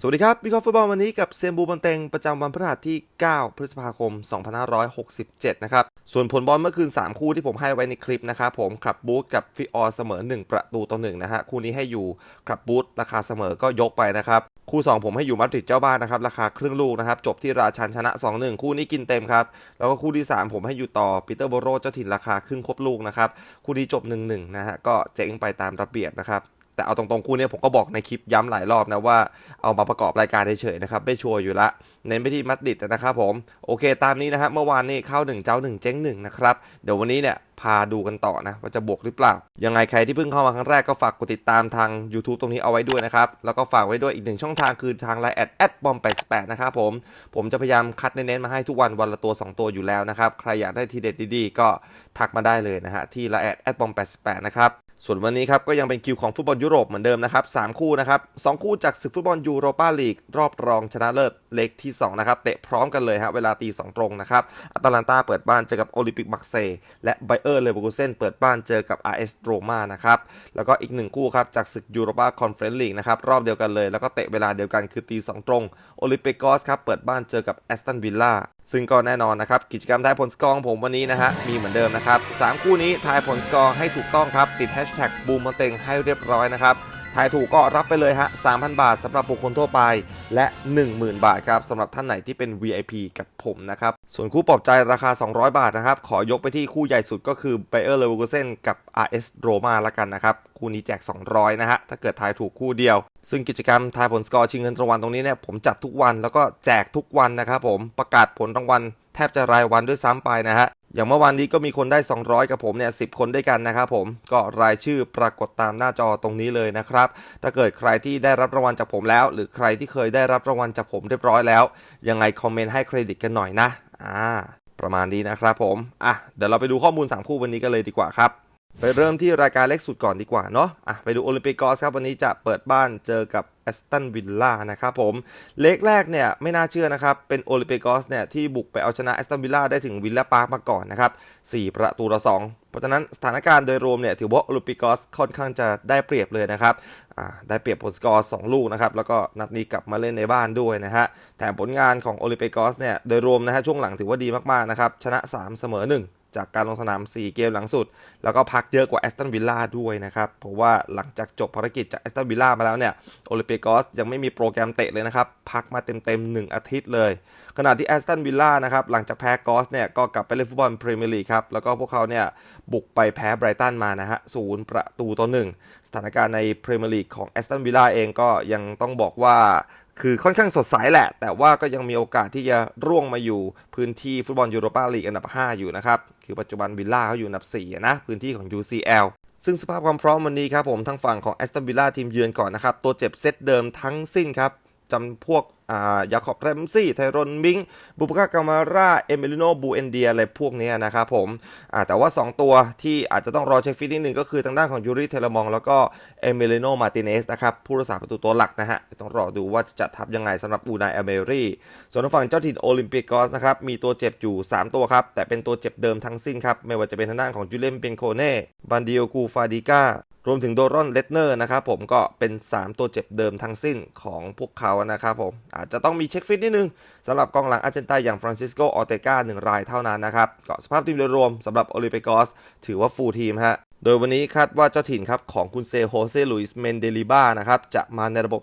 สวัสดีครับวิเคราะห์ฟุตบอลวันนี้กับเซียนบูบันเต็งประจำวันพฤหัสที่ 9 พฤษภาคม 2567 นะครับ ส่วนผลบอลเมื่อคืน 3 คู่ที่ผมให้ไว้ในคลิปนะครับผมคลับบูธกับฟิออร์เสมอ 1 ประตูต่อ1นะฮะ คู่นี้ให้อยู่คลับบูธราคาเสมอก็ยกไปนะครับ คู่ 2 ผมให้อยู่มาดริดเจ้าบ้านนะครับ ราคาครึ่งลูกนะครับ จบที่ราชันชนะ 2-1 คู่นี้กินเต็มครับ แล้วก็คู่ที่ 3 ผมให้อยู่ต่อปีเตอร์โบโรเจ้าถิ่นราคาครึ่งครบลูกนะครับ คู่นี้จบ 1-1 นะฮะ ก็เจ๊งไปตามระเบียบนะครับ แต่เอาตรงๆคู่เนี้ยผมก็บอกในคลิปย้ำหลายรอบนะว่าเอามาประกอบรายการเฉยๆนะครับไม่ชัวร์อยู่ละ เน้นไปที่มัดดิดนะครับผมโอเคตามนี้นะครับเมื่อวานนี้เข้า 1 เจ้า 1 เจ๊ง1นะครับเดี๋ยววันนี้เนี่ยพาดูกันต่อนะว่าจะบวกหรือเปล่า ยังไงใครที่เพิ่งเข้ามาครั้งแรกก็ฝากกดติดตามทาง YouTube ตรงนี้เอาไว้ด้วยนะครับ แล้วก็ฝากไว้ด้วยอีกหนึ่งช่องทางคือทางไลน์แอดแอดบอม88นะครับผม ผมจะพยายามคัดเน้นๆมาให้ทุกวันวันละตัว 2 ตัวอยู่แล้วนะครับ ใครอยากได้ทีเด็ดดีๆ ก็ทักมาได้เลยนะฮะที่ไลน์แอดแอดบอม88นะครับ ส่วนวันนี้ครับก็ยังเป็นคิวของฟุตบอลยุโรปเหมือนเดิมนะครับ3คู่นะครับ2คู่จากศึกฟุตบอลยูโรปาลีกรอบรองชนะเลิศเล็กที่2นะครับเตะพร้อมกันเลยฮะเวลาตี2ตรงนะครับอาตาลันตาเปิดบ้านเจอกับโอลิมปิกมักเซและไบเออร์เลเวอร์คูเซนเปิดบ้านเจอกับ RS โรมานะครับแล้วก็อีก 1 คู่ครับจากศึกยูโรปาคอนเฟอเรนซ์ลีกนะครับรอบเดียวกันเลยแล้วก็เตะเวลาเดียวกันคือตี2ตรงโอลิมปิกกอสครับเปิดบ้านเจอกับแอสตันวิลล่า ซึ่งก็แน่นอนนะครับ กิจกรรมทายผลสกอร์ของผมวันนี้นะฮะ มีเหมือนเดิมนะครับ 3 คู่นี้ทายผลสกอร์ให้ถูกต้องครับ ติดแฮชแท็กบูมมาเต็งให้เรียบร้อยนะครับทายถูกก็รับไปเลยฮะ 3,000 บาทสำหรับบุคคลทั่วไป และ 10,000 บาทครับสำหรับท่านไหนที่เป็น VIP กับผมนะครับ ส่วนคู่ปลอบใจราคา 200 บาทนะครับ ขอยกไปที่คู่ใหญ่สุดก็คือ b บเออร์เลเวอร์เซนกับ RS Roma ละกันนะครับ คู่นี้แจก 200 นะฮะ ถ้าเกิดทายถูกคู่เดียว ซึ่งกิจกรรมทายผลสกอร์ชิงเงินรางวัลตรงนี้เนี่ยผมจัดทุกวันแล้วก็แจกทุกวันนะครับผมประกาศผลรางวัลแทบจะรายวันด้วยซ้ำไปนะฮะอย่างเมื่อวานนี้ก็มีคนได้ 200 กับผมเนี่ย10คนด้วยกันนะครับผมก็รายชื่อปรากฏตามหน้าจอตรงนี้เลยนะครับ ถ้าเกิดใครที่ได้รับรางวัลจากผมแล้ว หรือใครที่เคยได้รับรางวัลจากผมเรียบร้อยแล้ว ยังไงคอมเมนต์ให้เครดิตกันหน่อยนะอ่าประมาณนี้นะครับผมอะเดี๋ยวเราไปดูข้อมูล3คู่วันนี้กันเลยดีกว่าครับ ไปเริ่มที่รายการเล็กสุดก่อนดีกว่าเนาะอะไปดูโอลิมปิกกอสครับ วันนี้จะเปิดบ้านเจอกับแอสตันวิลล่านะครับผม เล็กแรกเนี่ยไม่น่าเชื่อนะครับ เป็นโอลิมปิกกอสเนี่ยที่บุกไปเอาชนะแอสตันวิลล่าได้ถึงวิลล่าพาร์คมาก่อนนะครับ4ประตูต่อ2เพราะฉะนั้นสถานการณ์โดยรวมเนี่ยถือว่าโอลิมปิกกอสค่อนข้างจะได้เปรียบเลยนะครับอ่าได้เปรียบผลสกอร์2ลูกนะครับ แล้วก็นัดนี้กลับมาเล่นในบ้านด้วยนะฮะ แถมผลงานของโอลิมปิกกอสเนี่ยโดยรวมนะฮะช่วงหลังถือว่าดีมากๆนะครับ ชนะ 3 เสมอ 1 จากการลงสนาม 4 เกมหลังสุด แล้วก็พักเยอะกว่าแอสตันวิลล่าด้วยนะครับ เพราะว่าหลังจากจบภารกิจจากแอสตันวิลล่ามาแล้วเนี่ยโอลิมปิกอสยังไม่มีโปรแกรมเตะเลยนะครับ พักมาเต็มๆ 1 อาทิตย์เลย ขณะที่แอสตันวิลล่านะครับหลังจากแพ้กอสเนี่ยก็กลับไปเล่นฟุตบอลพรีเมียร์ลีกครับแล้วก็พวกเขาเนี่ยบุกไปแพ้ไบรตันมานะฮะศูนย์ประตูต่อหนึ่งสถานการณ์ในพรีเมียร์ลีกของแอสตันวิลล่าเองก็ยังต้องบอกว่า คือค่อนข้างสดใสแหละ แต่ว่าก็ยังมีโอกาสที่จะร่วงมาอยู่พื้นที่ฟุตบอลยูโรปาลีกอันดับ 5 อยู่นะครับ คือปัจจุบันวิลล่าเขาอยู่อันดับ 4 นะ พื้นที่ของ UCL ซึ่งสภาพความพร้อมวันนี้ครับผมทางฝั่งของแอสตันวิลล่าทีมเยือนก่อนนะครับ ตัวเจ็บเซตเดิมทั้งสิ้นครับ จำพวกอ่ายาคอบแรมซี่ ไทรอนมิงบุปกากามาร่า เอเมลิโนบูเอนเดียอะไรพวกนี้นะครับผมอ่าแต่ว่า 2 ตัวที่อาจจะต้องรอเช็คฟิตนิดนึงก็คือทางด้านของยูริเทเลมอง แล้วก็เอเมลิโนมาติเนสนะครับ ผู้รักษาประตูตัวหลักนะฮะ ต้องรอดูว่าจะทัพยังไงสำหรับอูนายอเมรี่ ส่วนทางฝั่งเจ้าถิ่นโอลิมปิกกอสนะครับ มีตัวเจ็บอยู่ 3 ตัวครับ แต่เป็นตัวเจ็บเดิมทั้งสิ้นครับไม่ว่าจะเป็นทางด้านของจูเลมเปียนโคเน่บันดิโอกูฟาดิก้า รวมถึงโดรอนเลตเนอร์นะครับผมก็เป็น 3 ตัวเจ็บเดิมทั้งสิ้นของพวกเขานะครับผมอาจจะต้องมีเช็คฟิตนิดนึงสำหรับกองหลังอาร์เจนตาอย่างฟรานซิสโกออเตกาหนึ่งรายเท่านั้นนะครับก็สภาพทีมโดยรวมสำหรับโอลิมปิกกอสถือว่าฟูลทีมฮะโดยวันนี้คาดว่าเจ้าถิ่นครับของคุณเซโฮเซลุยส์เมนเดลิบ้านะครับจะมาในระบบ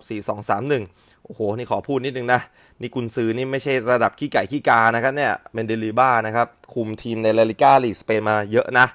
4-2-3-1 โอ้โห นี่ขอพูดนิดนึงนะ นี่กุนซือนี่ไม่ใช่ระดับขี้ไก่ขี้กานะครับเนี่ยเมนเดลิบ้านะครับคุมทีมในลาลิก้าลีกสเปนมาเยอะนะ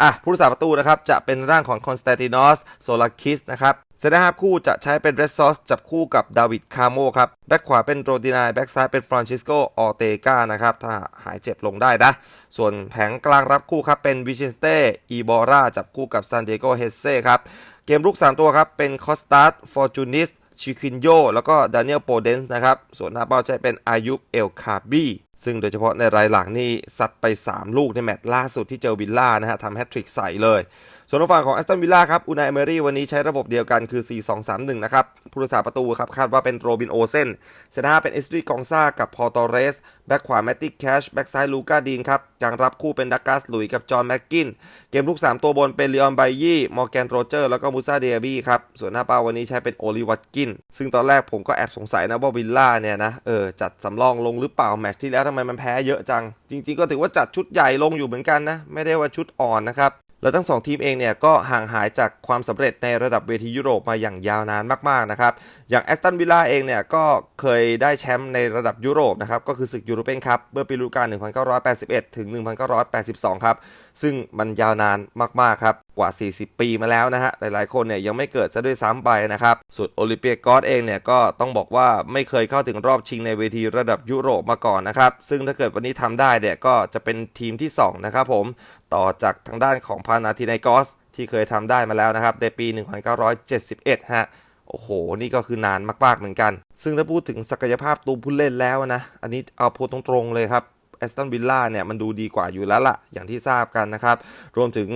อะผู้รักษาประตูนะครับจะเป็นร่างของคอนสแตนตินอสโซลาคิสนะครับเซนเตอร์ฮาฟคู่จะใช้เป็นเรสซอสจับคู่กับดาวิดคาโมครับแบ็คขวาเป็นโรดินายแบ็คซ้ายเป็นฟรานซิสโกออเตกานะครับถ้าหายเจ็บลงได้นะ ส่วนแผงกลางรับคู่ครับเป็นวิชินเต้อีบอราจับคู่กับซานเอโกเฮเซ่ครับเกมรุก 3 ตัวครับเป็นคอสตัสฟอร์จูนิสชิคินโยแล้วก็ดานิเอลโปเดนส์นะครับส่วนหน้าเป้าจะเป็นอายุบเอลคาบีซึ่งโดยเฉพาะในรายหลังนี่ซัดไป 3 ลูกในแมตช์ล่าสุดที่เจอวิลล่านะฮะทำแฮตทริกใส่เลย ส่วนทางฝั่งของแอสตันวิลล่าครับอูนายเอเมรี่วันนี้ใช้ระบบเดียวกันคือ 4-2-3-1 นะครับผู้รักษาประตูครับคาดว่าเป็นโรบินโอเซนเซนห้าเป็นเอสตรีกองซากับพอตอเรส แบ็กขวาแมตติแคช แบ็กซ้ายลูกาดีนครับกลางรับคู่เป็นดักกัสลุยกับจอห์นแม็กกิน เกมลุก3 ตัวบนเป็นลีออนไบยี่ มอร์แกนโรเจอร์ แล้วก็มูซาเดียบี้ครับ ส่วนหน้าเป้าวันนี้ใช้เป็นโอลิวัตกิน ซึ่งตอนแรกผมก็แอบสงสัยนะว่าวิลล่าเนี่ยนะ เออ จัดสำรองลงหรือเปล่า แมตช์ที่แล้วทำไมมันแพ้เยอะจัง จริง ๆ ก็ถือว่าจัดชุดใหญ่ลงอยู่เหมือนกันนะ ไม่ได้ว่าชุดอ่อนนะครับ แล้วทั้งสองทีมเองเนี่ยก็ห่างหายจากความสำเร็จในระดับเวทียุโรปมาอย่างยาวนานมากๆนะครับ อย่างแอสตันวิลล่าเองเนี่ยก็เคยได้แชมป์ในระดับยุโรปนะครับ ก็คือศึกยูโรเปียนคัพเมื่อปีฤดูกาล 1981 ถึง 1982 ครับ ซึ่งมันยาวนานมากๆครับ กว่า 40 ปีมาแล้วนะฮะ หลายๆ คนเนี่ยยังไม่เกิดซะด้วยซ้ำไปนะครับ ส่วนโอลิเปียกอสเองเนี่ยก็ต้องบอกว่าไม่เคยเข้าถึงรอบชิงในเวทีระดับยุโรปมาก่อนนะครับ ซึ่งถ้าเกิดวันนี้ทำได้เนี่ยก็จะเป็นทีมที่2นะครับผม ต่อจากทางด้านของพานาธิไนกอส ที่เคยทำได้มาแล้วนะครับในปี 1971 ฮะ โอ้โห นี่ก็คือนานมากๆเหมือนกัน ซึ่งถ้าพูดถึงศักยภาพตัวผู้เล่นแล้วนะ อันนี้เอาพูดตรงๆเลยครับแอสตันวิลล่าเนี่ยมันดูดีกว่าอยู่แล้วล่ะ อย่างที่ทราบกันนะครับ รวมถึง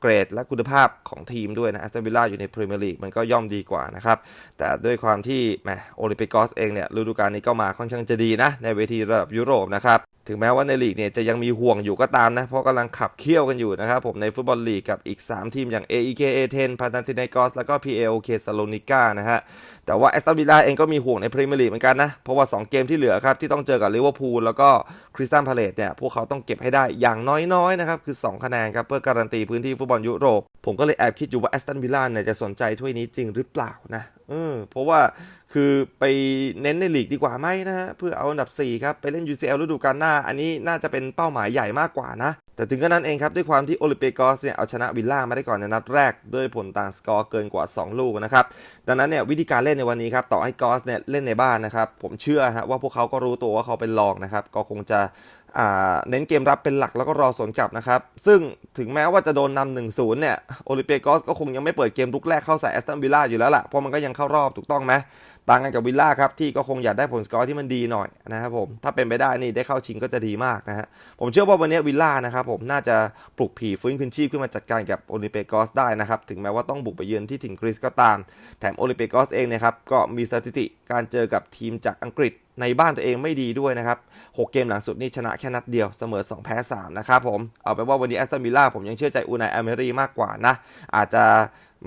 เกรดและคุณภาพของทีมด้วยนะแอสตันวิลล่าอยู่ในพรีเมียร์ลีกมันก็ย่อมดีกว่านะครับ แต่ด้วยความที่แหมโอลิมปิกอสเองเนี่ยฤดูกาลนี้ก็มาค่อนข้างจะดีนะ ในเวทีระดับยุโรปนะครับ ถึงแม้ว่าในลีกเนี่ยจะยังมีห่วงอยู่ก็ตามนะ เพราะกำลังขับเคี่ยวกันอยู่นะครับผมในฟุตบอลลีกกับอีก 3 ทีมอย่าง AEK A10 พานาธิไนกอสแล้วก็ PAOK ซาโลนิก้านะฮะ แต่ว่าแอสตันวิลล่าเองก็มีห่วงในพรีเมียร์ลีกเหมือนกันนะ เพราะว่า 2 เกมที่เหลือครับ ที่ต้องเจอกับลิเวอร์พูลแล้วก็คริสตันพาเลตเนี่ย พวกเขาต้องเก็บให้ได้อย่างน้อยๆนะครับ คือ 2 คะแนนครับ เพื่อการันตีพื้นที่ฟุตบอลยุโรป ผมก็เลยแอบคิดอยู่ว่าแอสตันวิลล่าเนี่ยจะสนใจถ้วยนี้จริงหรือเปล่านะเออเพราะว่าคือไปเน้นในลีกดีกว่าไหมนะฮะเพื่อเอาอันดับ4ครับไปเล่น UCL ฤดูกาลหน้า อันนี้น่าจะเป็นเป้าหมายใหญ่มากกว่านะ แต่ถึงกระนั้นเองครับ ด้วยความที่โอลิเปียกอสเนี่ยเอาชนะวิลล่ามาได้ก่อนในนัดแรก ด้วยผลต่างสกอร์เกินกว่า 2 ลูกนะครับ ดังนั้นเนี่ยวิธีการเล่นในวันนี้ครับ ต่อให้กอสเนี่ยเล่นในบ้านนะครับ ผมเชื่อฮะว่าพวกเขาก็รู้ตัวว่าเขาเป็นรองนะครับ ก็คงจะเน้นเกมรับเป็นหลักแล้วก็รอสวนกลับนะครับ ซึ่งถึงแม้ว่าจะโดนนำหนึ่งศูนย์เนี่ยโอลิเปียกอสก็คงยังไม่เปิดเกมลุกแรกเข้าใส่แอสตันวิลล่าอยู่แล้วล่ะเพราะมันก็ยังเข้ารอบถูกต้องไหม ต่างกันกับวิลล่าครับที่ก็คงอยากได้ผลสกอร์ที่มันดีหน่อยนะครับผมถ้าเป็นไปได้นี่ได้เข้าชิงก็จะดีมากนะฮะผมเชื่อว่าวันนี้วิลล่านะครับผมน่าจะปลุกผีฟื้นคืนชีพขึ้นมาจัดการกับโอลิเปียกอสได้นะครับถึงแม้ว่าต้องบุกไปเยือนที่ถิ่นกรีซก็ตาม แถมโอลิเปียกอสเองนะครับก็มีสถิติการเจอกับทีมจากอังกฤษในบ้านตัวเองไม่ดีด้วยนะครับ 6 เกมหลังสุดนี่ชนะแค่นัดเดียวเสมอ 2 แพ้ 3 นะครับผม เอาไปว่าวันนี้แอสตันวิลล่าผมยังเชื่อใจอูนายอเมรีมากกว่านะ อาจจะ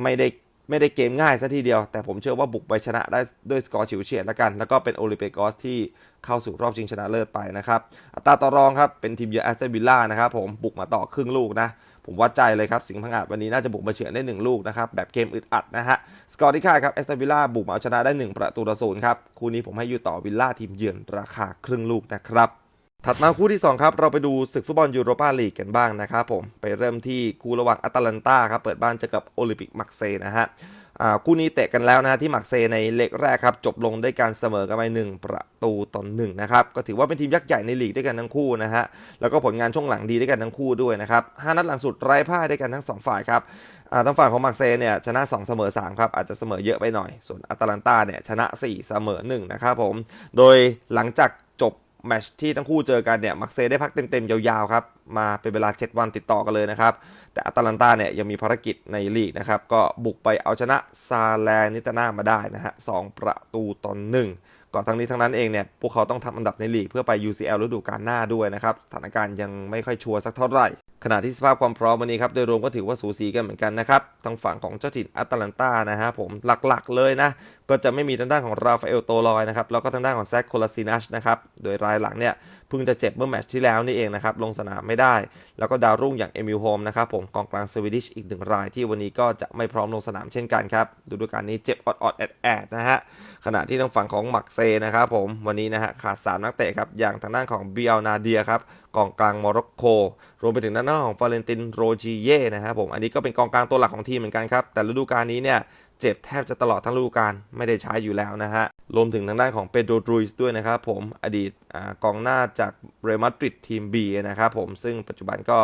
ไม่ได้ ไม่ได้เกมง่ายซะทีเดียว แต่ผมเชื่อว่าบุกไปชนะได้ด้วยสกอร์ฉิวเฉียดแล้วกัน แล้วก็เป็นโอลิมเปกอสที่เข้าสู่รอบชิงชนะเลิศไปนะครับ อัตราต่อรองครับ เป็นทีมเยือนแอสตันวิลล่านะครับผมบุกมาต่อครึ่งลูกนะ ผมวัดใจเลยครับ สิงห์พังอาจวันนี้น่าจะบุกมาเฉือนได้ 1 ลูกนะครับ แบบเกมอึดอัดนะฮะ สกอร์ที่คาดครับแอสตันวิลล่าบุกมาเอาชนะได้ 1 ประตูต่อศูนย์ครับ คู่นี้ผมให้อยู่ต่อวิลล่าทีมเยือนราคาครึ่งลูกนะครับ ถัดมาคู่ที่ 2 ครับ เราไปดูศึกฟุตบอลยูโรปาลีกกันบ้างนะครับผม ไปเริ่มที่คู่ระหว่างอัตแลนตาครับ เปิดบ้านเจอกับโอลิมปิกมักเซนะฮะคู่นี้เตะกันแล้วนะที่มักเซในเล็กแรกครับ จบลงด้วยการเสมอกันไป 1 ประตูต่อหนึ่งนะครับ ก็ถือว่าเป็นทีมยักษ์ใหญ่ในลีกด้วยกันทั้งคู่นะฮะ แล้วก็ผลงานช่วงหลังดีด้วยกันทั้งคู่ด้วยนะครับห้านัดหลังสุดไร้พ่ายด้วยกันทั้ง 2 ฝ่ายครับทางฝั่งของมักเซเนี่ยชนะ 2 เสมอ3ครับอาจจะเสมอเยอะไปหน่อย ส่วนอัตแลนตาเนี่ยชนะ 4 เสมอ1นะครับผม โดยหลังจากจบ แมชที่ทั้งคู่เจอกันเนี่ยมักเซได้พักเต็มๆ ยาวๆครับมาเป็นเวลา 7 วันติดต่อกันเลยนะครับ แต่อัตแลนตาเนี่ยยังมีภารกิจในลีกนะครับ ก็บุกไปเอาชนะซาแลนิตานามาได้นะฮะสประตูต่อหนึ่งก่อนทั้งนี้ทั้งนั้นเองเนี่ยพวกเขาต้องทำอันดับในลีกเพื่อไป UCL ฤดูกาลหน้าด้วยนะครับ สถานการณ์ยังไม่ค่อยชัวร์สักเท่าไหร่ ขณะที่สภาพความพร้อมวันนี้ครับโดยรวมก็ถือว่าสูสีกันเหมือนกันนะครับทางฝั่งของเจ้าถิ่นแอตแลนตานะฮะผมหลักๆเลยนะ ก็จะไม่มีทางด้านของราฟาเอลโตลอยนะครับแล้วก็ทางด้านของแซคโคลาซินัชนะครับโดยรายหลังเนี่ย พิ่งจะเจ็บเมื่อแมตช์ที่แล้วนี่เองนะครับ ลงสนามไม่ได้ แล้วก็ดาวรุ่งอย่างเอมิลโฮมนะครับผมกองกลางสวีดิชอีกหนึ่งรายที่วันนี้ก็จะไม่พร้อมลงสนามเช่นกันครับดูดูการนี้เจ็บออดๆแอดแอดนะฮะขณะที่ทางฝั่งของมักเซนะครับผมวันนี้นะฮะขาด 3 นักเตะครับอย่างทางด้านของเบียลนาเดียครับกองกลางโมร็อกโก รวมไปถึงด้านหน้าของฟาเรนตินโรจิเย่นะครับผมอันนี้ก็เป็นกองกลางตัวหลักของทีมเหมือนกันครับแต่ฤดูกาลนี้เนี่ยเจ็บแทบจะตลอดทั้งฤดูกาลไม่ได้ใช้อยู่แล้วนะฮะ รวมถึงทางด้านของเปโดรดรูสด้วยนะครับผมอดีตอกองหน้าจากเรอัลมาดริดทีม B นะครับผมซึ่งปัจจุบันก็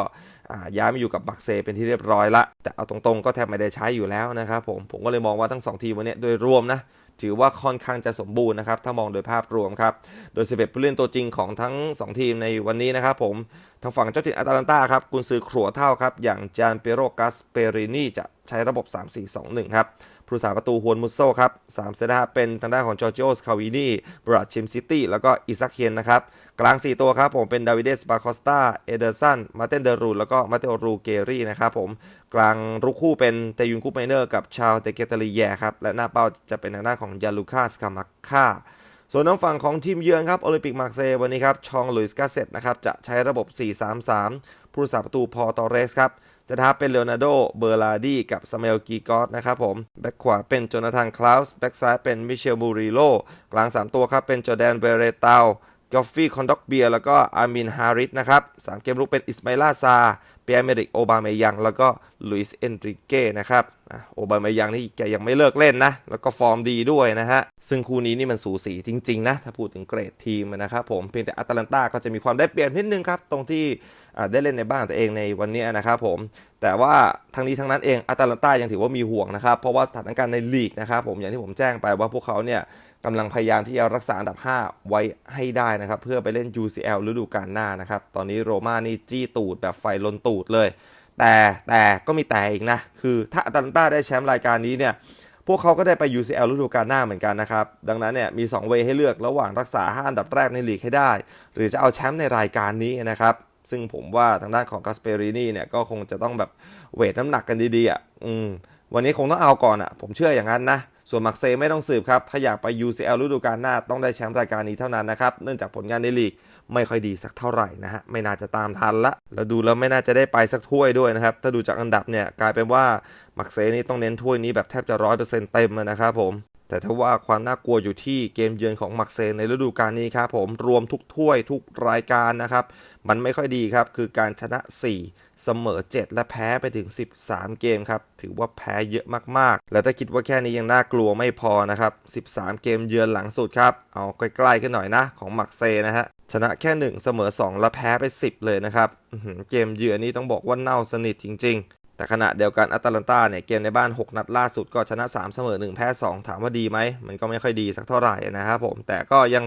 ย้ายมาอยู่กับบักเซเป็นที่เรียบร้อยละ แต่เอาตรงๆก็แทบไม่ได้ใช้อยู่แล้วนะครับผมผมก็เลยมองว่าทั้ง 2 ทีมวันนี้โดยรวมนะถือว่าค่อนข้างจะสมบูรณ์นะครับ ถ้ามองโดยภาพรวมครับ โดย 11 ผู้เล่นตัวจริงของทั้ง 2 ทีมในวันนี้นะครับผมทางฝั่งเจ้าถิ่นอาตาลันตาครับกุนซือครัวเท่าครับ อย่างจานเปโรกัสเปรินีจะใช้ระบบ 3-4-2-1 ครับ ผู้สาประตูฮวนมุสโซครับ3เซนต์เป็นทางด้านของจอร์จิโอสคาวินีบราชิมซิตี้แล้วก็อิซักเคนนะครับกลาง 4 ตัวครับผมเป็นดาวิเดสบาคอสตาเอเดอร์สันมาเตนเดรูแล้วก็มาเตโอรูเกรี่นะครับผมกลางรุกคู่เป็นเตยุนคูไมเนอร์กับชาวเตเกตาลีแยครับและหน้าเป้าจะเป็นทางด้านของยาลูคาสคามักคาส่วนทางฝั่งของทีมเยือนครับโอลิมปิกมาร์เซย์วันนี้ครับชองลุยส์กาเซตนะครับจะใช้ระบบ 4-3-3 ผู้รักษาประตูพอตอเรสครับ เซตฮาเป็นเลโอนาร์โด เบอร์ลาดีกับซามูเอลกีกอสนะครับผมแบ็กขวาเป็นโจนาธานคลาวส์แบ็กซ้ายเป็นมิเชลบูริโลกลาง 3 ตัวครับเป็นจอแดนเบเรตาลกอฟฟี่คอนด็อกเบียแล้วก็อามินฮาริสนะครับสามเกมรุกเป็นอิสมาลาซาเปียเมริกโอบาเมยัง แล้วก็ลุยส์เอนริเก้นะครับโอบาเมยังนี่แกยังไม่เลิกเล่นนะ แล้วก็ฟอร์มดีด้วยนะฮะ ซึ่งคู่นี้นี่มันสูสีจริง ๆ นะ ถ้าพูดถึงเกรดทีมนะครับผมเพียงแต่อาตาลันตาก็จะมีความได้เปรียบนิดนึงครับ ตรงที่ ได้เล่นในบ้านตัวเองในวันนี้นะครับผมแต่ว่าทั้งนี้ทั้งนั้นเองอาตาลันตายังถือว่ามีห่วงนะครับ เพราะว่าสถานการณ์ในลีกนะครับผมอย่างที่ผมแจ้งไปว่าพวกเขาเนี่ยกำลังพยายามที่จะรักษาอันดับ 5 ไว้ให้ได้นะครับ เพื่อไปเล่น UCL ฤดูกาลหน้านะครับ ตอนนี้โรม่านี่จี้ตูดแบบไฟลนตูดเลย แต่แต่ก็มีแต่อีกนะ คือถ้าอาตาลันตาได้แชมป์รายการนี้เนี่ยพวกเขาก็ได้ไป UCL ฤดูกาลหน้าเหมือนกันนะครับ ดังนั้นเนี่ยมี2เวให้เลือกระหว่างรักษา 5 อันดับแรกในลีกให้ได้ หรือจะเอาแชมป์ในรายการนี้นะครับ ซึ่งผมว่าทางด้านของกัสเปรินีเนี่ยก็คงจะต้องแบบเวทน้ำหนักกันดีๆอะอืมวันนี้คงต้องเอาก่อนอะ ผมเชื่ออย่างนั้นนะ ส่วนมักเซไม่ต้องสืบครับ ถ้าอยากไป UCL ฤดูกาลหน้าต้องได้แชมป์รายการนี้เท่านั้นนะครับ เนื่องจากผลงานในลีกไม่ค่อยดีสักเท่าไหร่นะฮะ ไม่น่าจะตามทันละ แล้วดูแล้วไม่น่าจะได้ไปสักถ้วยด้วยนะครับ ถ้าดูจากอันดับเนี่ยกลายเป็นว่ามักเซนี่ต้องเน้นถ้วยนี้แบบแทบจะร้อยเปอร์เซ็นต์เต็มนะครับผม แต่ถ้าว่าความน่ากลัวอยู่ที่เกมเยือนของมักเซในฤดูกาลนี้ครับผมรวมทุกถ้วยทุกรายการนะครับ มันไม่ค่อยดีครับ คือการชนะ 4 เสมอ 7 และแพ้ไปถึง 13 เกมครับ ถือว่าแพ้เยอะมากๆ และถ้าคิดว่าแค่นี้ยังน่ากลัวไม่พอนะครับ 13 เกมเยือนหลังสุดครับ เอาใกล้ๆกันหน่อยนะของมักเซนะฮะชนะแค่ 1 เสมอ 2 และแพ้ไป 10 เลยนะครับเกมเยือนนี้ต้องบอกว่าเน่าสนิทจริงๆ แต่ขณะเดียวกันอัตแลนตาเนี่ยเกมในบ้าน 6 นัดล่าสุดก็ชนะ 3 เสมอ 1 แพ้ 2 ถามว่าดีไหม มันก็ไม่ค่อยดีสักเท่าไหร่นะครับผม แต่ก็ยัง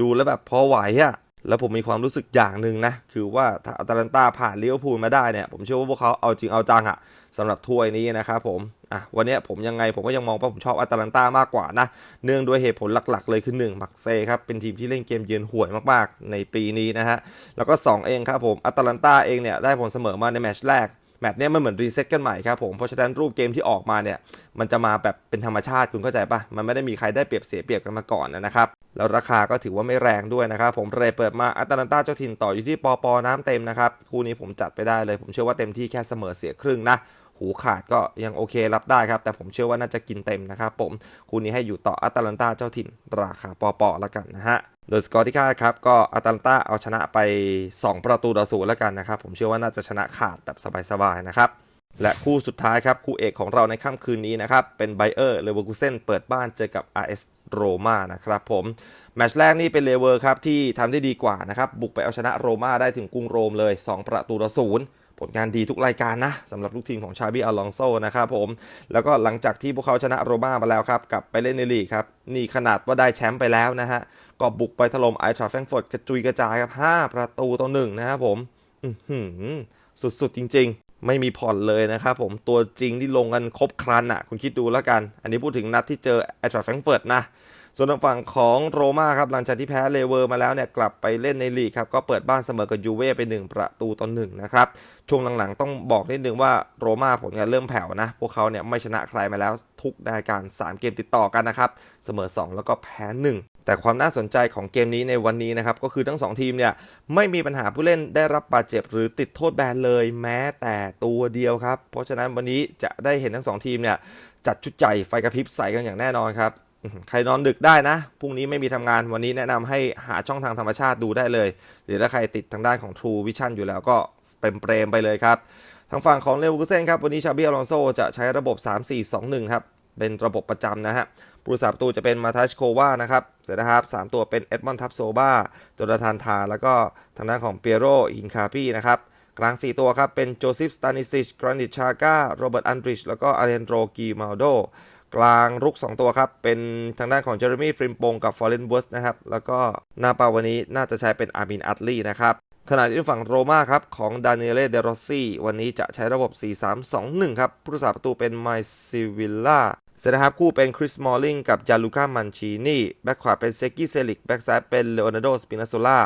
ดูแล้วแบบพอไหวอะแล้วผมมีความรู้สึกอย่างหนึ่งนะ คือว่าถ้าอัตแลนตาผ่านลิเวอร์พูลมาได้เนี่ย ผมเชื่อว่าพวกเขาเอาจริงเอาจังอะสำหรับถ้วยนี้นะครับผม อะ วันนี้ผมยังไงผมก็ยังมองว่าผมชอบอัตแลนตามากกว่านะ เนื่องด้วยเหตุผลหลักๆ เลยคือ1มักเซครับ เป็นทีมที่เล่นเกมเยือนห่วยมากๆ ในปีนี้นะฮะ แล้วก็ 2 เองครับผม อัตแลนตาเองเนี่ยได้ผลเสมอมาในแมตช์แรก แมตช์เนี้ยมันเหมือนรีเซ็ตกันใหม่ครับผมเพราะฉะนั้นรูปเกมที่ออกมาเนี่ยมันจะมาแบบเป็นธรรมชาติคุณเข้าใจปะมันไม่ได้มีใครได้เปรียบเสียเปรียบกันมาก่อนนะครับแล้วราคาก็ถือว่าไม่แรงด้วยนะครับผมเลยเปิดมาอัตแลนตาเจ้าถิ่นต่ออยู่ที่ปอปอน้ำเต็มนะครับคู่นี้ผมจัดไปได้เลย ผมเชื่อว่าเต็มที่แค่เสมอเสียครึ่งนะหูขาดก็ยังโอเครับได้ครับ แต่ผมเชื่อว่าน่าจะกินเต็มนะครับผมคู่นี้ให้อยู่ต่ออัตแลนตาเจ้าถิ่นราคาปอปอแล้วกันนะฮะ โดยสกอร์ที่คาดครับ ก็อัตแลนตาเอาชนะไป 2 ประตูต่อศูนย์แล้วกันนะครับ ผมเชื่อว่าน่าจะชนะขาดแบบสบายๆนะครับ และคู่สุดท้ายครับ คู่เอกของเราในค่ำคืนนี้นะครับ เป็นไบเออร์เลเวอร์คูเซนเปิดบ้านเจอกับ RS โรม่านะครับผม แมตช์แรกนี่เป็นเลเวอร์ครับ ที่ทำได้ดีกว่านะครับ บุกไปเอาชนะโรม่าได้ถึงกรุงโรมเลย 2 ประตูต่อศูนย์ผลงานดีทุกรายการนะสำหรับลูกทีมของชาบีอลองโซนะครับผม แล้วก็หลังจากที่พวกเขาชนะโรม่ามาแล้วครับกลับไปเล่นในลีกครับ นี่ขนาดว่าได้แชมป์ไปแล้วนะฮะ ก็บุกไปถล่มไอทราแฟงฟอร์ดกระจุยกระจายครับ5ประตูต่อหนึ่งนะครับผมสุดๆจริง ๆ ไม่มีผ่อนเลยนะครับผมตัวจริงที่ลงกันครบครันอะ คุณคิดดูแล้วกัน อันนี้พูดถึงนัดที่เจอไอทราแฟงเฟิร์ตนะ ส่วนทางฝั่งของโรม่าครับหลังจากที่แพ้เลเวอร์มาแล้วเนี่ยกลับไปเล่นในลีกครับก็เปิดบ้านเสมอกับยูเว่ไป 1 ประตูต่อหนึ่งนะครับช่วงหลังๆต้องบอกนิดนึงว่าโรม่าผลงานเริ่มแผ่วนะ พวกเขาเนี่ยไม่ชนะใครมาแล้วทุกรายการ 3 เกมติดต่อกันนะครับเสมอ 2 แล้วก็แพ้ 1แต่ความน่าสนใจของเกมนี้ในวันนี้นะครับก็คือทั้ง 2 ทีมเนี่ยไม่มีปัญหาผู้เล่นได้รับบาดเจ็บหรือติดโทษแบนเลยแม้แต่ตัวเดียวครับ เพราะฉะนั้นวันนี้จะได้เห็นทั้ง 2 ทีมเนี่ยจัดชุดใหญ่ไฟกระพริบใส่กันอย่างแน่นอนครับ ใครนอนดึกได้นะ พรุ่งนี้ไม่มีทำงานวันนี้แนะนำให้หาช่องทางธรรมชาติดูได้เลย หรือถ้าใครติดทางด้านของ True Vision อยู่แล้วก็เปรมเปรมไปเลยครับ ทางฝั่งของเลวกุเซนครับ วันนี้ชาบิอลอนโซจะใช้ระบบ 3-4-2-1 ครับ เป็นระบบประจำนะฮะผู้รักษาประตูจะเป็นมาทัชโควานะครับ เสร็จนะครับ3ตัวเป็นเอ็ดมอนทับโซบาโจนาธานทา แล้วก็ทางด้านของเปียโรฮินคาปีนะครับกลาง 4 ตัวครับ เป็นโจซิฟสตานิซิชกรานิชชาก้าโรเบิร์ตอันดริชแล้วก็อาเลนโดกีมาโด กลางรุก 2 ตัวครับ เป็นทางด้านของเจอร์มี่ฟริมปงกับฟอร์เรนเวิร์สนะครับ แล้วก็หน้าเป้าวันนี้น่าจะใช้เป็นอาร์มินอัตลีนะครับขณะที่ฝั่งโรม่าครับ ของดานิเอเลเดโรซี่วันนี้จะใช้ระบบ 4-3-2-1 ครับผู้รักษาประตูเป็นไมซิวิลล่าเซนนะครับคู่เป็นคริสมอลลิงกับจาลูก้ามันชีนี่แบ็คขวาเป็นเซกิเซลิกแบ็คซ้ายเป็นเลโอนาร์โดสปินาโซล่า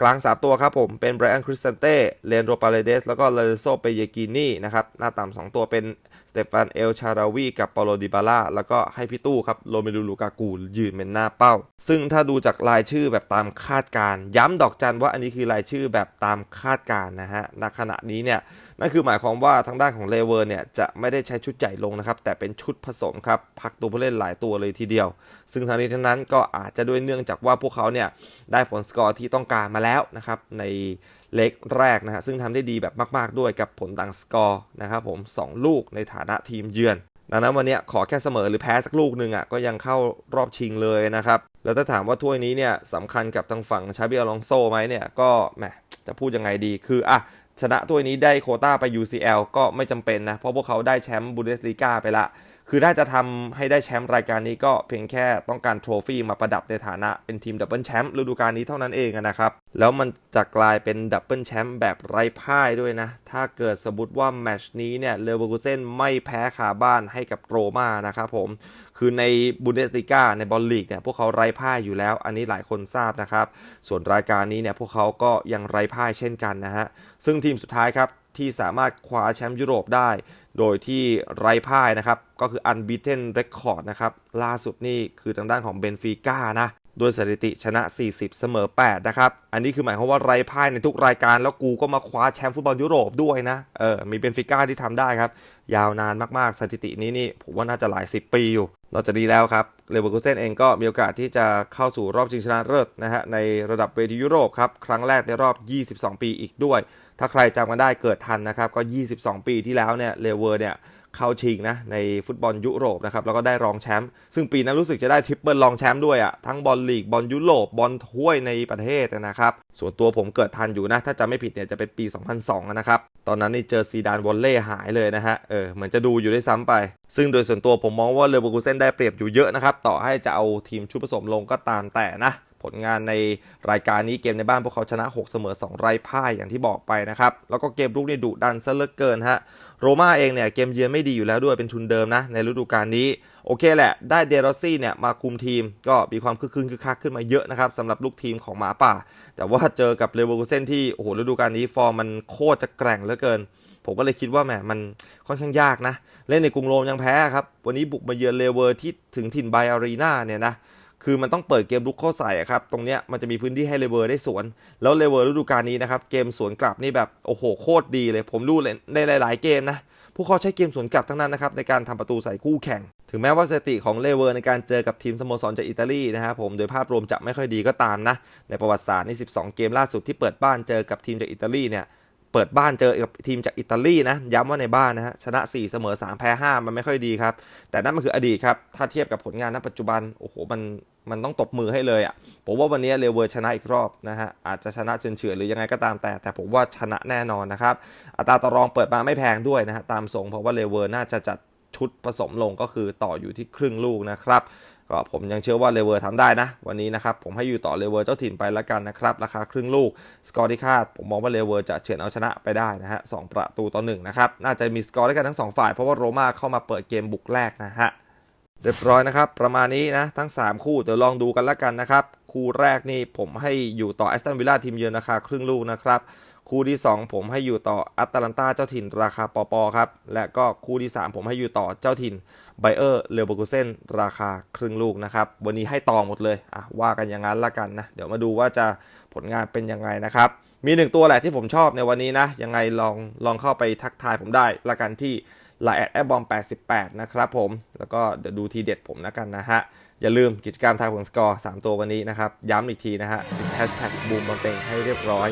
กลาง 3 ตัวครับผม เป็นไบรอันคริสตันเต้เลนโรปาเลเดสแล้วก็เลโซเปเยกินี่นะครับ หน้าต่ำสองตัวเป็น เตฟานเอลชาราวีกับปาโลดิบาล่าแล้วก็ให้พี่ตู้ครับโรเมลูลูกากูยืนเป็นหน้าเป้า ซึ่งถ้าดูจากรายชื่อแบบตามคาดการ์ย้ำดอกจันว่าอันนี้คือรายชื่อแบบตามคาดการ์นะฮะณขณะนี้เนี่ยนั่นคือหมายความว่าทางด้านของเลเวอร์เนี่ยจะไม่ได้ใช้ชุดใหญ่ลงนะครับแต่เป็นชุดผสมครับพักตัวผู้เล่นหลายตัวเลยทีเดียว ซึ่งทางนี้ทั้งนั้นก็อาจจะด้วยเนื่องจากว่าพวกเขาเนี่ยได้ผลสกอร์ที่ต้องการมาแล้วนะครับใน เล็กแรกนะฮะซึ่งทำได้ดีแบบมาก ๆ ด้วยกับผลต่างสกอร์นะครับผม2ลูกในฐานะทีมเยือนดังนั้นวันนี้ขอแค่เสมอหรือแพ้สักลูกหนึ่งอะก็ยังเข้ารอบชิงเลยนะครับ แล้วถ้าถามว่าถ้วยนี้เนี่ยสำคัญกับทางฝั่งชาบิอลองโซไหมเนี่ยก็แหมจะพูดยังไงดีคืออะชนะถ้วยนี้ได้โคต้าไป UCL ก็ไม่จำเป็นนะ เพราะพวกเขาได้แชมป์บูเดสลีกาไปละ คือถ้าจะทำให้ได้แชมป์รายการนี้ก็เพียงแค่ต้องการโทรฟี่มาประดับในฐานะเป็นทีมดับเบิลแชมป์ฤดูกาลนี้เท่านั้นเองนะครับ แล้วมันจะกลายเป็นดับเบิลแชมป์แบบไร้พ่ายด้วยนะ ถ้าเกิดสมมติว่าแมชนี้เนี่ยเลเวอร์คูเซนไม่แพ้คาบ้านให้กับโรมานะครับผม คือในบูเดสลิก้าในบอลลีกเนี่ยพวกเขาไร้พ่ายอยู่แล้ว อันนี้หลายคนทราบนะครับ ส่วนรายการนี้เนี่ยพวกเขาก็ยังไร้พ่ายเช่นกันนะฮะซึ่งทีมสุดท้ายครับที่สามารถคว้าแชมป์ยุโรปได้ โดยที่ไร้พ่ายนะครับ ก็คือ unbeaten record นะครับ ล่าสุดนี่คือทางด้านของเบนฟิก้านะ โดยสถิติชนะ 40 เสมอ 8 นะครับ อันนี้คือหมายความว่าไร้พ่ายในทุกรายการ แล้วกูก็มาคว้าแชมป์ฟุตบอลยุโรปด้วยนะ เออ มีเบนฟิก้าที่ทำได้ครับ ยาวนานมากๆ สถิตินี้นี่ผมว่าน่าจะหลาย 10 ปีอยู่นอกจากนี้แล้วครับเลเวอร์คูเซนเองก็มีโอกาสที่จะเข้าสู่รอบชิงชนะเลิศนะฮะในระดับเวทียุโรปครับ ครั้งแรกในรอบ 22 ปีอีกด้วย ถ้าใครจำกันได้เกิดทันนะครับ ก็ 22 ปีที่แล้วเนี่ยเลเวอร์เนี่ยเข้าชิงนะในฟุตบอลยุโรปนะครับแล้วก็ได้รองแชมป์ซึ่งปีนั้นรู้สึกจะได้ทริปเปิลรองแชมป์ด้วยอะ่ะทั้งบอลลีกบอลยุโรปบอลถ้วยในประเทศนะครับส่วนตัวผมเกิดทันอยู่นะ ถ้าจำไม่ผิดเนี่ยจะเป็นปี 2002 นะครับ ตอนนั้นนี่เจอซีดานวอลเล่หายเลยนะฮะเออเหมือนจะดูอยู่ได้วยซ้ำไป ซึ่งโดยส่วนตัวผมมองว่าเลเวอร์คูเซนได้เปรียบอยู่เยอะนะครับต่อให้จะเอาทีมชุดผสมลงก็ตามแต่นะ ผลงานในรายการนี้เกมในบ้านพวกเขาชนะ 6 เสมอ 2 ไร้พ่ายอย่างที่บอกไปนะครับ แล้วก็เกมรุกนี่ดุดันซะเหลือเกินฮะโรม่าเองเนี่ยเกมเยือนไม่ดีอยู่แล้วด้วยเป็นทุนเดิมนะในฤดูกาลนี้โอเคแหละ ได้เดรอซี่เนี่ยมาคุมทีมก็มีความคึกคืนคึกคักขึ้นมาเยอะนะครับสำหรับลูกทีมของหมาป่า แต่ว่าเจอกับเลเวอร์คูเซนที่โอ้โหฤดูกาลนี้ฟอร์มมันโคตรจะแกร่งเหลือเกิน ผมก็เลยคิดว่าแหมมันค่อนข้างยากนะ เล่นในกรุงโรมยังแพ้ครับ วันนี้บุกมาเยือนเลเวอร์ที่ถึงถิ่นไบอารีนาเนี่ยนะ คือมันต้องเปิดเกมลุกเข้าใส่ครับ ตรงเนี้ยมันจะมีพื้นที่ให้เลเวอร์ได้สวน แล้วเลเวอร์ฤดูกาลนี้นะครับ เกมสวนกลับนี่แบบโอ้โหโคตรดีเลย ผมดูเลยในหลาย ๆ เกมนะ พวกเขาใช้เกมสวนกลับทั้งนั้นนะครับในการทำประตูใส่คู่แข่ง ถึงแม้ว่าสถิติของเลเวอร์ในการเจอกับทีมสโมสรจากอิตาลีนะครับผมโดยภาพรวมจะไม่ค่อยดีก็ตามนะ ในประวัติศาสตร์ใน 12 เกมล่าสุดที่เปิดบ้านเจอกับทีมจากอิตาลีเนี่ย เปิดบ้านเจอกับทีมจากอิตาลีนะ ย้ำว่าในบ้านนะฮะชนะ 4 เสมอ 3 แพ้ 5 มันไม่ค่อยดีครับ แต่นั่นมันคืออดีตครับ ถ้าเทียบกับผลงานณปัจจุบัน โอ้โห มันมันต้องตบมือให้เลยอะ่ะ ผมว่าวันนี้เลเวอร์ชนะอีกรอบนะฮะ อาจจะชนะเฉื่อนๆหรือยังไงก็ตามแต่ แต่ผมว่าชนะแน่นอนนะครับ อัตราต่อรองเปิดมาไม่แพงด้วยนะฮะ ตามทรงเพราะว่าเลเวอร์น่าจะจัดชุดผสมลงก็คือต่ออยู่ที่ครึ่งลูกนะครับ ก็ผมยังเชื่อว่าเลเวอร์ทำได้นะ วันนี้นะครับ ผมให้อยู่ต่อเลเวอร์เจ้าถิ่นไปละกันนะครับ ราคาครึ่งลูก สกอร์ที่คาด ผมมองว่าเลเวอร์จะเฉือนเอาชนะไปได้นะฮะสองประตูต่อหนึ่งนะครับ น่าจะมีสกอร์ด้วยกันทั้งสองฝ่ายเพราะว่าโรม่าเข้ามาเปิดเกมบุกแรกนะฮะเรียบร้อยนะครับ ประมาณนี้นะทั้ง 3 คู่เดี๋ยวลองดูกันละกันนะครับ คู่แรกนี่ผมให้อยู่ต่อแอสตันวิลล่าทีมเยือนราคาครึ่งลูกนะครับคู่ที่ 2 ผมให้อยู่ต่ออัตแลนตาเจ้าถิ่นราคาปอปอครับและก็คู่ที่ 3 ผมให้อยู่ต่อเจ้าถิ่น ไบเออร์เลเวอร์คูเซนราคาครึ่งลูกนะครับ วันนี้ให้ต่อหมดเลยอะว่ากันอย่างนั้นละกันนะ เดี๋ยวมาดูว่าจะผลงานเป็นยังไงนะครับ มีหนึ่งตัวแหละที่ผมชอบในวันนี้นะ ยังไงลองลองเข้าไปทักทายผมได้ละกันที่ไลน์แอดแอบบอม88 นะครับผม แล้วก็เดี๋ยวดูทีเด็ดผมล้วกันนะฮะ อย่าลืมกิจกรรมทายผลสกอร์ 3 ตัววันนี้นะครับ ย้ำอีกทีนะฮะติดแฮชแท็กบูมบอลเต็งให้เรียบร้อย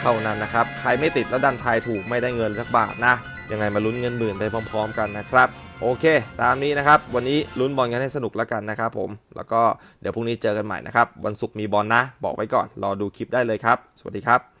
เท่านั้นนะครับ ใครไม่ติดแล้วดันทายถูกไม่ได้เงินสักบาทนะ ยังไงมาลุ้นเงินหมื่นไปพร้อม ๆ กันนะครับ โอเค ตามนี้นะครับ วันนี้ลุ้นบอลกันให้สนุกแล้วกันนะครับผม แล้วก็เดี๋ยวพรุ่งนี้เจอกันใหม่นะครับ วันศุกร์มีบอลนะ บอกไว้ก่อน รอดูคลิปได้เลยครับ สวัสดีครับ